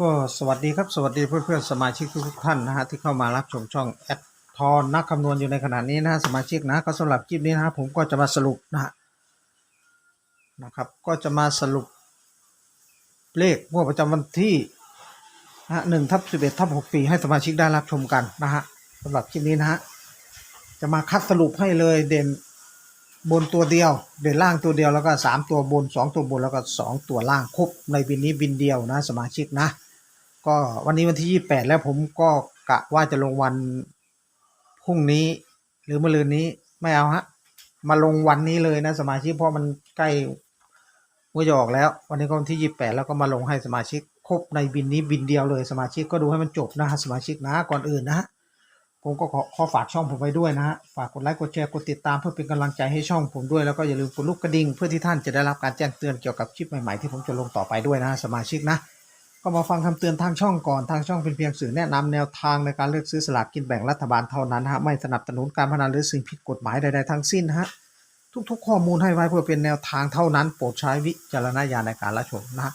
ก็สวัสดีครับสวัสดีเพื่อนๆสมาชิกทุกท่านนะฮะที่เข้ามารับชมช่องแอดทอนนักคำนวณอยู่ในขณะนี้นะฮะสมาชิกนะก็สำหรับคลิปนี้นะฮะผมก็จะมาสรุปนะฮะนะครับก็จะมาสรุปเลขงวดประจำวันที่นะหนึ่งทับสิบเอ็ดทับหกสี่ให้สมาชิกได้รับชมกันนะฮะสำหรับคลิปนี้นะฮะจะมาคัดสรุปให้เลยเด่นบนตัวเดียว เด่นล่างตัวเดียวแล้วก็สามตัวบนสองตัวบนแล้วก็สองตัวล่างครบในบินนี้บินเดียวนะสมาชิกนะ ก็วันนี้วันที่ 28 แล้วผมก็กะว่าจะลงวันพรุ่งนี้ หรือมะรืนนี้ไม่เอาฮะ มาลงวันนี้เลยนะสมาชิกเพราะมันใกล้มือจะออกแล้ว วันนี้ก็วันที่ 28 แล้วก็มาลงให้สมาชิกครบในบินนี้บินเดียวเลยสมาชิกก็ดูให้มันจบนะฮะสมาชิกนะก่อนอื่นนะฮะผมก็ขอขอฝากช่องผมไว้ด้วยนะฮะฝากกดไลค์กดแชร์กดติดตามเพื่อเป็นกำลังใจให้ช่องผมด้วยแล้วก็อย่าลืมกดลูกกระดิ่งเพื่อที่ท่านจะได้รับการแจ้งเตือนเกี่ยวกับคลิปใหม่ๆที่ผมจะลงต่อไปด้วยนะฮะสมาชิกนะ ก็มาฟังคำเตือนทางช่องก่อนทางช่องเป็นเพียงสื่อแนะนำแนวทางในการเลือกซื้อสลากกินแบ่งรัฐบาลเท่านั้นฮะไม่สนับสนุนการพนันหรือสิ่งผิดกฎหมายใดๆทั้งสิ้นฮะทุกๆ ข้อมูลให้ไว้เพื่อเป็นแนวทางเท่านั้น โปรดใช้วิจารณญาณในการรับชมนะฮะ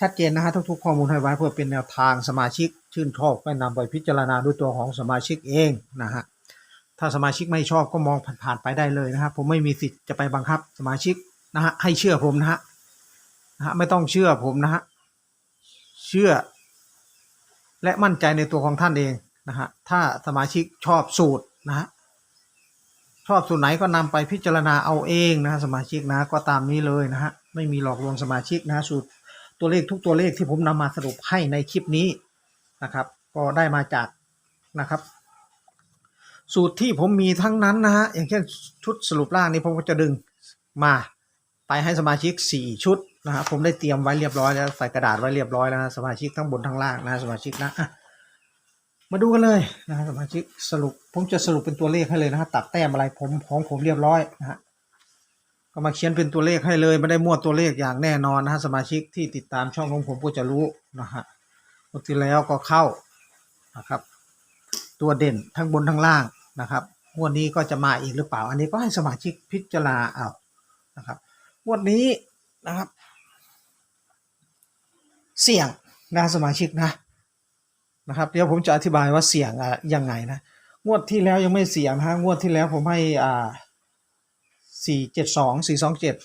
ชัดเจนนะฮะทุกๆ ข้อมูลให้ไว้เพื่อเป็นแนวทางสมาชิก ชื่นชอบก็นำไปพิจารณาด้วยตัวของสมาชิกเองนะฮะถ้าสมาชิกไม่ชอบก็มองผ่านๆไปได้เลยนะครับผมไม่มีสิทธิ์จะไปบังคับสมาชิกนะฮะให้เชื่อผมนะฮะนะฮะไม่ต้องเชื่อผมนะฮะ เชื่อ และมั่นใจในตัวของท่านเองนะฮะถ้าสมาชิกชอบสูตรนะฮะชอบสูตรไหนก็นำไปพิจารณาเอาเองนะสมาชิกนะก็ตามนี้เลยนะฮะไม่มีหลอกลวงสมาชิกนะสูตรตัวเลขทุกตัวเลขที่ผมนำมาสรุปให้ในคลิปนี้นะครับ ก็ได้มาจากนะครับ สูตรที่ผมมีทั้งนั้นนะฮะอย่างเช่นชุดสรุปล่างนี้ผมก็จะดึงมาไปให้สมาชิก 4 ชุด นะฮะผมได้เตรียมไว้เรียบร้อยแล้วใส่กระดาษไว้เรียบร้อยแล้วนะสมาชิกทั้งบนทั้งล่างนะสมาชิกนะมาดูกันเลยนะฮะสมาชิกสรุปผมจะสรุปเป็นตัวเลขให้เลยนะฮะตัดแต้มอะไรผมของผมเรียบร้อยนะฮะก็มาเขียนเป็นตัวเลขให้เลยไม่ได้มั่วตัวเลขอย่างแน่นอนนะฮะสมาชิกที่ติดตามช่องของผมก็จะรู้นะฮะงวดที่แล้วก็เข้านะครับ ตัวเด่นทั้งบนทั้งล่างนะครับงวดนี้ก็จะมาอีกหรือเปล่า อันนี้ก็ให้สมาชิกพิจารณาเอานะครับงวดนี้นะครับ เสี่ยงนะสมาชิกนะนะครับเดี๋ยวผมจะอธิบายว่าเสี่ยงอะยังไงนะงวดที่แล้วยังไม่เสี่ยงนะฮะงวดที่แล้วผมให้อ่าสี่เจ็ดสองสี่สองเจ็ด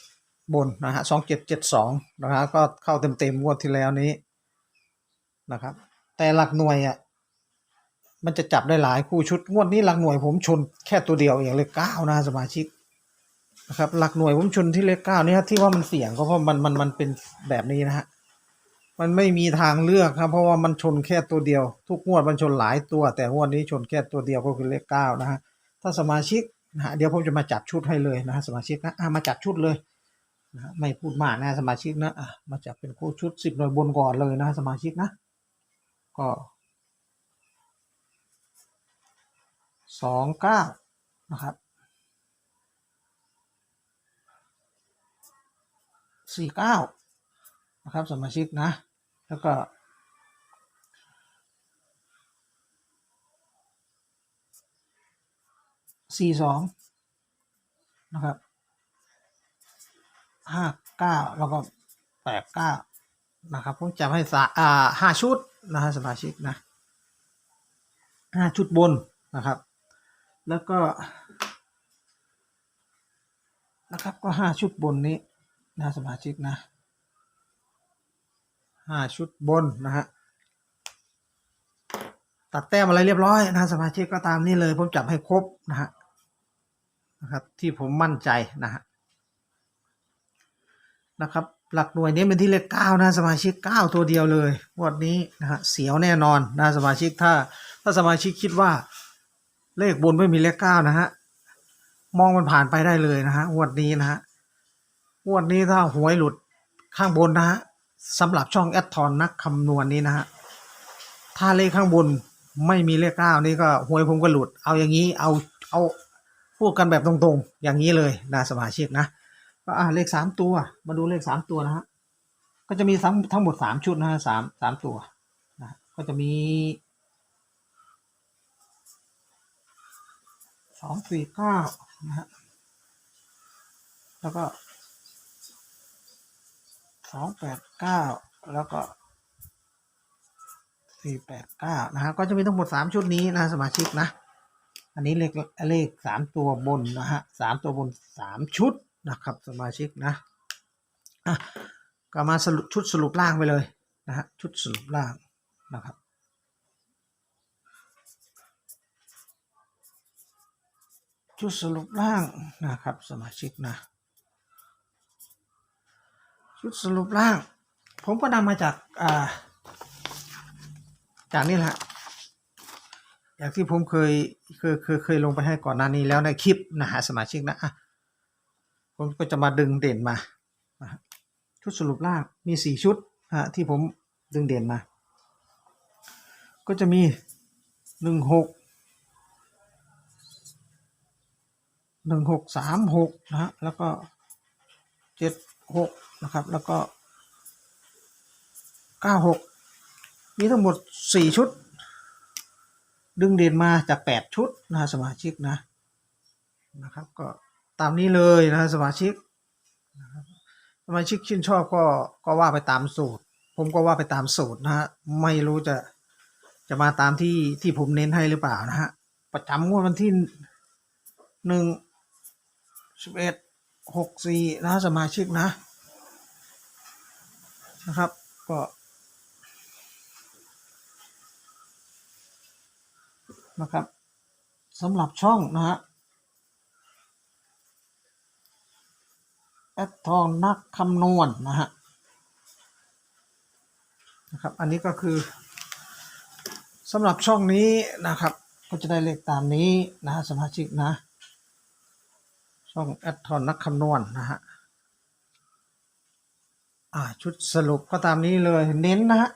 บนนะฮะสองเจ็ดเจ็ดสองนะฮะก็เข้าเต็มเต็มๆงวดที่แล้วนี้นะครับ แต่หลักหน่วยอะมันจะจับได้หลายคู่ชุดงวดนี้หลักหน่วยผมชนแค่ตัวเดียวเองเลขเก้านะสมาชิกนะครับหลักหน่วยผมชนที่เลขเก้านี่ยที่ว่ามันเสี่ยงก็เพราะมันมันมันเป็นแบบนี้นะฮะ มันไม่มีทางเลือกครับ เพราะว่ามันชนแค่ตัวเดียว ทุกงวดมันชนหลายตัว แต่งวดนี้ชนแค่ตัวเดียวก็คือเลขเก้านะฮะถ้าสมาชิกนะฮะเดี๋ยวผมจะมาจัดชุดให้เลยนะฮะสมาชิกนะอะมาจัดชุดเลยนะฮะไม่พูดมากนะสมาชิกนะอะมาจัดเป็นคู่ชุดสิบหน่วยบนก่อนเลยนะสมาชิกนะก็สองเก้านะครับสี่เก้านะครับสมาชิกนะ แล้วก็ สี่สองนะครับห้าเก้าแล้วก็แปดเก้านะครับผมจำให้สาอ่าห้าชุดนะฮะสมาชิกนะห้าชุดบนนะครับ แล้วก็นะครับก็ห้าชุดบนนี้นะสมาชิกนะ ห้าชุดบนนะฮะตัดแต้มอะไรเรียบร้อยนะสมาชิกก็ตามนี้เลย ผมจับให้ครบนะฮะนะครับ ที่ผมมั่นใจนะฮะนะครับ หลักหน่วยนี้เป็นที่เลขเก้านะสมาชิกเก้าตัวเดียวเลยวันนี้นะฮะเสียวแน่นอนนะสมาชิกถ้า ถ้าสมาชิกคิดว่าเลขบนไม่มีเลขเก้านะฮะมองมันผ่านไปได้เลยนะฮะงวดนี้นะฮะงวดนี้ถ้าหวยหลุดข้างบนนะฮะ สำหรับช่องแอดทอนนักคำนวณนี้นะฮะ ถ้าเลขข้างบนไม่มีเลขเก้านี่ก็หวยผมก็หลุด เอาอย่างนี้เอาเอาพูดกันแบบตรงๆ อย่างนี้เลยนะสมาชิกนะก็อ่าเลขสามตัว มาดูเลขสามตัวนะฮะ ก็จะมีทั้งทั้งหมดสามชุดนะฮะสามสามตัวนะก็จะมีสองสี่เก้านะฮะ แล้วก็ สองแปดเก้าแล้วก็สี่แปดเก้านะฮะก็จะมีทั้งหมดสามชุดนี้นะสมาชิกนะ อันนี้เลขเลขสามตัวบนนะฮะสามตัวบนสามชุดนะครับสมาชิกนะอะก็มาสรุปชุดสรุปล่างไปเลยนะฮะชุดสรุปล่างนะครับชุดสรุปล่างนะครับสมาชิกนะ ชุดสรุปล่าง ผมก็นำมาจากอ่าจากนี่แหละอย่างที่ผมเคยเคยเคยเคยลงไปให้ก่อนหน้านี้แล้วในคลิปนะฮะสมาชิกนะอะผมก็จะมาดึงเด่นมาชุดสรุปล่างมีสี่ชุดฮะที่ผมดึงเด่นมา ก็จะมีหนึ่งหกหนึ่งหกสามหกนะฮะแล้วก็เจ็ดหก นะครับ แล้วก็เก้าหกมีทั้งหมดสี่ชุด ดึงเด่นมาจากแปดชุดนะสมาชิกนะนะครับก็ตามนี้เลยนะสมาชิกนะครับสมาชิกชื่นชอบก็ก็ว่าไปตามสูตร ผมก็ว่าไปตามสูตรนะฮะไม่รู้จะจะมาตามที่ที่ผมเน้นให้หรือเปล่านะฮะประจำงวดวันที่หนึ่งสิบเอ็ดหกสี่นะสมาชิกนะ นะครับ ก็นะครับสำหรับช่องนะฮะแอดทองนักคำนวณนะฮะนะครับ อันนี้ก็คือสำหรับช่องนี้นะครับ ก็จะได้เลขตามนี้นะฮะสมาชิกนะ ช่องแอดทอนนักคำนวณนะฮะ อ่าชุดสรุปก็ตามนี้เลยเน้นนะฮะ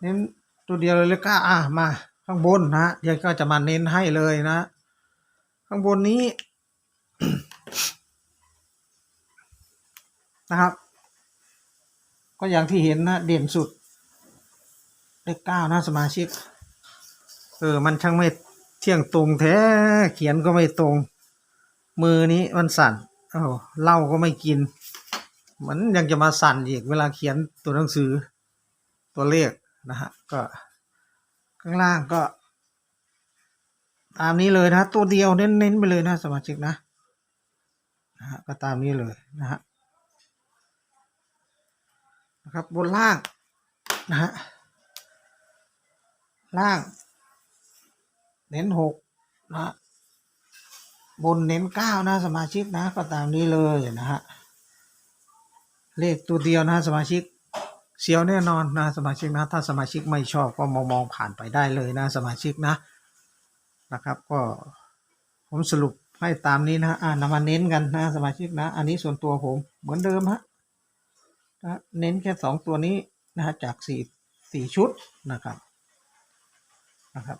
เน้นตัวเดียวเลยเลยก็อะมาข้างบนนะเดี๋ยวก็จะมาเน้นให้เลยนะ ข้างบนนี้นะครับ ก็อย่างที่เห็นนะเด่นสุดเลขเก้านะสมาชิก เออ มันช่างไม่เที่ยงตรงแท้ เขียนก็ไม่ตรง มือนี้มันสั่นโอ้าเหล้าก็ไม่กิน มันยังจะมาสั่นอีกเวลาเขียนตัวหนังสือ ตัวเลขนะฮะก็ ข้างล่างก็ ตามนี้เลยนะ ตัวเดียวเน้นๆไปเลยนะสมาชิกนะนะฮะก็ตามนี้เลยนะฮะนะครับบนล่างนะฮะล่าง เน้นหกนะฮะ บนเน้นเก้านะสมาชิกนะก็ตามนี้เลยนะฮะเลขตัวเดียวนะสมาชิกเสียวแน่นอนนะสมาชิกนะ ถ้าสมาชิกไม่ชอบก็มองมองผ่านไปได้เลยนะสมาชิกนะนะครับ ก็ผมสรุปให้ตามนี้นะอ่านำมาเน้นกันนะสมาชิกนะ อันนี้ส่วนตัวผมเหมือนเดิมฮะนะเน้นแค่สองตัวนี้นะฮะจากสี่สี่ชุดนะครับนะครับ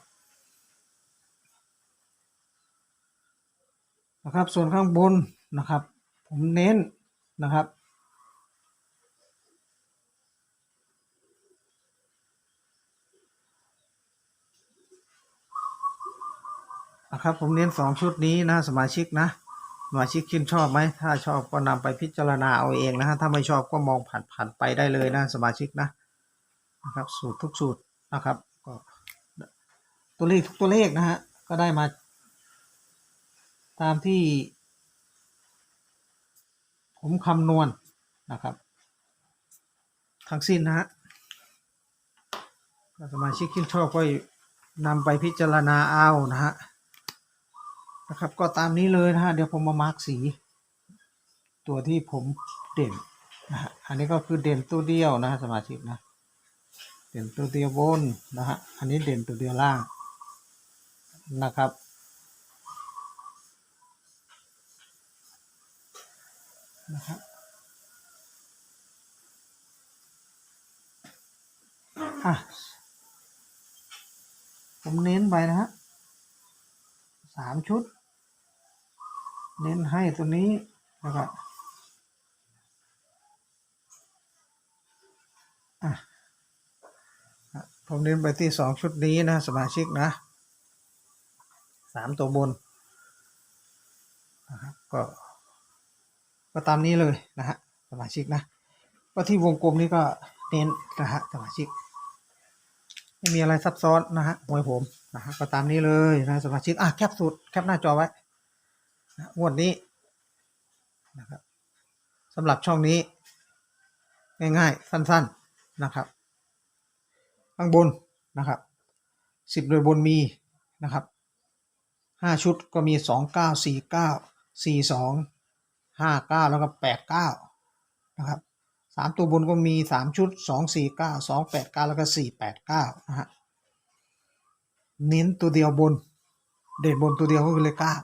นะครับ ส่วนข้างบนนะครับ ผมเน้นนะครับ นะครับ ผมเน้นสองชุดนี้นะสมาชิกนะสมาชิกชื่นชอบไหมถ้าชอบก็นำไปพิจารณาเอาเองนะฮะถ้าไม่ชอบก็มองผ่านผ่านไปได้เลยนะสมาชิกนะนะครับ สูตรทุกสูตรนะครับก็ตัวเลขทุกตัวเลขนะฮะก็ได้มา ตามที่ ผมคำนวณนะครับ ทั้งสิ้นนะฮะสมาชิกชื่ชอบก็นำไปพิจารณาเอานะฮะนะครับ ก็ตามนี้เลยนะฮะเดี๋ยวผมมามาร์กสี ตัวที่ผมเด่นนะฮะอันนี้ก็คือเด่นตัวเดียวนะสมาชิกนะเด่นตัวเดียวบนนะฮะอันนี้เด่นตัวเดียวล่างนะครับ นะครับอะผมเน้นไปนะฮะสามชุด เน้นให้ตัวนี้นะครับอ่ผมเน้นไปที่สองชุดนี้นะ สมาชิกนะสามตัวบนนะครับก็ ก็ตามนี้เลยนะฮะสมาชิกนะก็ที่วงกลมนี้ก็เน้นนะฮะสมาชิก ไม่มีอะไรซับซ้อนนะฮะหวยผมนะฮะก็ตามนี้เลยนะสมาชิกอะแคปสูตรแคปหน้าจอไว้นะงวดนี้นะครับสำหรับช่องนี้ ง่ายๆ สั้นๆนะครับข้างบนนะครับสิบโดยบนมีนะครับห้าชุดก็มีสองเก้าสี่เก้าสี่สอง ห้าเก้าแล้วก็แปดเก้านะครับสามตัวบนก็มีสามชุดสองสี่เก้าสองแปดเก้าแล้วก็สี่แปดเก้านะฮะเน้นตัวเดียวบน เด่นบนตัวเดียวก็คือเลขเก้า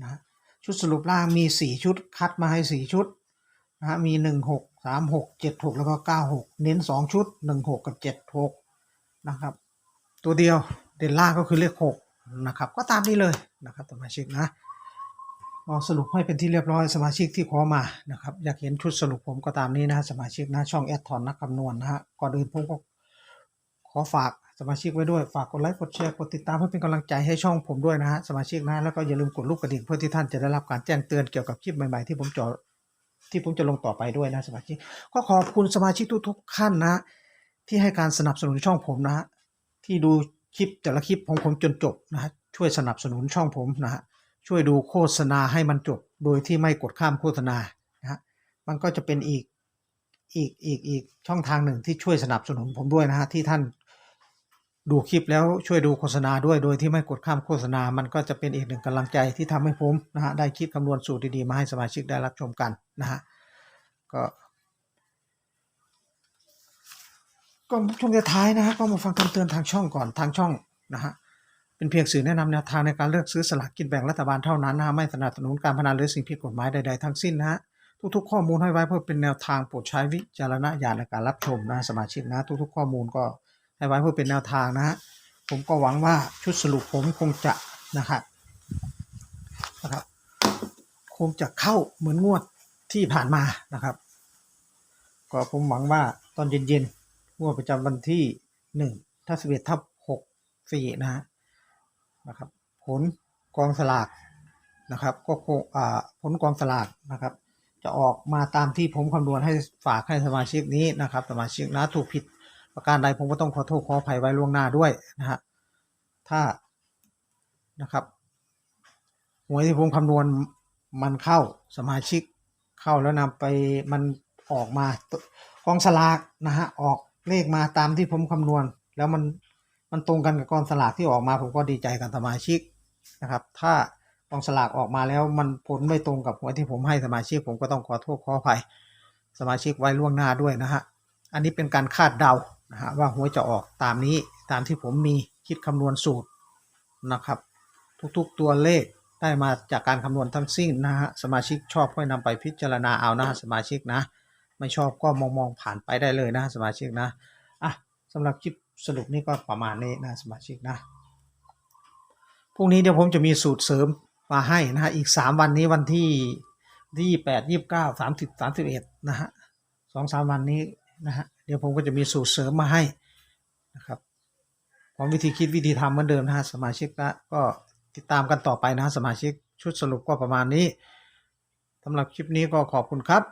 นะฮะชุดสรุปล่างมีสี่ชุดคัดมาให้สี่ชุดนะฮะมีหนึ่งหกสามหกเจ็ดหกแล้วก็เก้าหกเน้นสองชุดหนึ่งหกกับเจ็ดหกนะครับ ตัวเดียวเด่นล่างก็คือเลขหกนะครับ ก็ตามนี้เลยนะครับสมาชิกนะ สรุปให้เป็นที่เรียบร้อยสมาชิกที่ขอมานะครับอยากเห็นชุดสรุปผมก็ตามนี้นะสมาชิกนะช่องแอดทอนนักคำนวณนะฮะก่อนอื่นผมก็ขอฝากสมาชิกไว้ด้วยฝากกดไลค์กดแชร์กดติดตามเพื่อเป็นกำลังใจให้ช่องผมด้วยนะฮะสมาชิกนะแล้วก็อย่าลืมกดลูกกระดิ่งเพื่อที่ท่านจะได้รับการแจ้งเตือนเกี่ยวกับคลิปใหม่ๆที่ผมจะที่ผมจะลงต่อไปด้วยนะสมาชิก ก็ขอบคุณสมาชิกทุกๆท่านนะ ที่ให้การสนับสนุนช่องผมนะฮะที่ดูคลิปแต่ละคลิปของผมจนจบนะฮะช่วยสนับสนุนช่องผมนะฮะ ช่วยดูโฆษณาให้มันจบโดยที่ไม่กดข้ามโฆษณานะฮะมันก็จะเป็นอีกอีกอีกอีกช่องทางหนึ่งที่ช่วยสนับสนุนผมด้วยนะฮะที่ท่านดูคลิปแล้วช่วยดูโฆษณาด้วยโดยที่ไม่กดข้ามโฆษณา มันก็จะเป็นอีกหนึ่งกำลังใจที่ทำให้ผมนะฮะได้คิดคำนวณสูตรดีๆมาให้สมาชิกได้รับชมกันนะฮะก็ก็ช่วงท้ายนะฮะก็มาฟังคำเตือนทางช่องก่อนทางช่องนะฮะ เป็นเพียงสื่อแนะนำแนวทางในการเลือกซื้อสลากกินแบ่งรัฐบาลเท่านั้นนะฮะไม่สนับสนุนการพนันหรือสิ่งผิดกฎหมายใดๆทั้งสิ้นนะฮะทุกๆข้อมูลให้ไว้เพื่อเป็นแนวทางโปรดใช้วิจารณญาณในการรับชมนะสมาชิกนะ ทุกๆข้อมูลก็ให้ไว้เพื่อเป็นแนวทางนะฮะผมก็หวังว่าชุดสรุปผมคงจะนะครับนะครับ คงจะเข้าเหมือนงวดที่ผ่านมานะครับ ก็ผมหวังว่าตอนเย็นๆงวดประจำวันที่หนึ่งทัศเวททับหกสี่นะฮะ นะครับ ผลกองสลากนะครับ ก็คงผลกองสลากนะครับ จะออกมาตามที่ผมคำนวณให้ฝากให้สมาชิกนี้นะครับ สมาชิกนะถูกผิดประการใดผมก็ต้องขอโทษขออภัยไว้ล่วงหน้าด้วยนะฮะถ้านะครับหวยที่ผมคำนวณมันเข้าสมาชิกเข้าแล้วนำไปมันออกมากองสลากนะฮะออกเลขมาตามที่ผมคำนวณ แล้วมัน มันตรงกันกับกองสลากที่ออกมา ผมก็ดีใจกับสมาชิกนะครับ ถ้ากองสลากออกมาแล้วมันผลไม่ตรงกับหวยที่ผมให้สมาชิก ผมก็ต้องขอโทษขออภัยสมาชิกไว้ล่วงหน้าด้วยนะฮะอันนี้เป็นการคาดเดานะฮะว่าหวยจะออกตามนี้ตามที่ผมมีคิดคำนวณสูตรนะครับ ทุกๆตัวเลขได้มาจากการคำนวณทั้งสิ้นนะฮะสมาชิกชอบก็นำไปพิจารณาเอานะฮะสมาชิกนะ ไม่ชอบก็มองมองผ่านไปได้เลยนะสมาชิกนะำหรับคลิปสรุปนี่ก็ประมาณนี้นะสมาชิกนะพรุ่งนี้เดี๋ยวผมจะมีสูตรเสริมมาให้นะฮะอีกสามวันนี้วันที่ที่แปดยี่สิบเก้าสามสิบสามสิบเอ็ดนะฮะสองสามวันนี้นะฮะเดี๋ยวผมก็จะมีสูตรเสริมมาให้นะครับพร้อมวิธีคิดวิธีทำเหมือนเดิมนะฮะสมาชิกนะก็ติดตามกันต่อไปนะฮะสมาชิกชุดสรุปก็ประมาณนี้สำหรับคลิปนี้ก็ขอบคุณครับ